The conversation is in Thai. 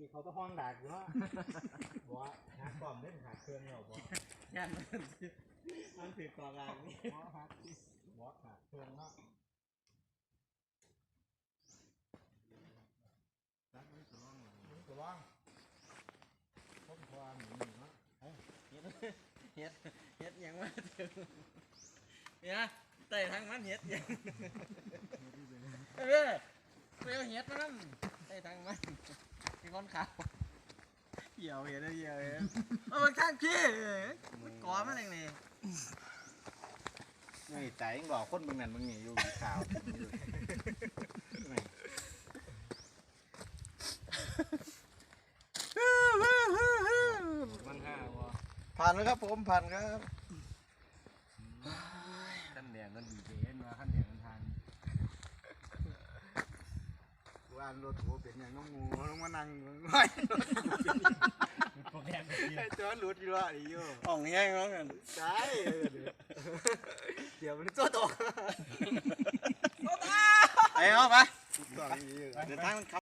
มีเขาต้องห้องดากอยู่เนาะบอกว่าหากล่อมเล่นขาดเครื่องเนี่ยบอกย่านมันมันถือกรอบลางนี่บอกหาบอกขาดเครื่องเนาะรักไม่ตัวว่างไม่ตัวว่างพ้นความหนีเนาะเฮ็ดเฮ็ดเฮ็ดหยังมาถึงเนี่ยไต่ทางมันเฮ็ดหยังเออเปลวเฮ็ดมันไต่ทางมัน มีคนขาวเหี่ยวเห็นแล้วเหี่ยวเห็นเอามาข้างพี่มันกอมันเองนี่นี่ใจยังบอกคนมึงนั่นมึงนี่อยู่ข่าวมันห้าวะผ่านแล้วครับผมผ่านครับขั้นแดงนั่นดีเจนมาขั้นแดงมันทานว่านรถหัวเป็นอย่างน้องงูลงมานั่ง โปรแกรมไอ้ตัวหลุดอยู่ละดิโย่อ่องแห้งแล้วกันใช่เดี๋ยวมันตัวตกไอ้เอาไปตัวนี้เดี๋ยวทางมันขับ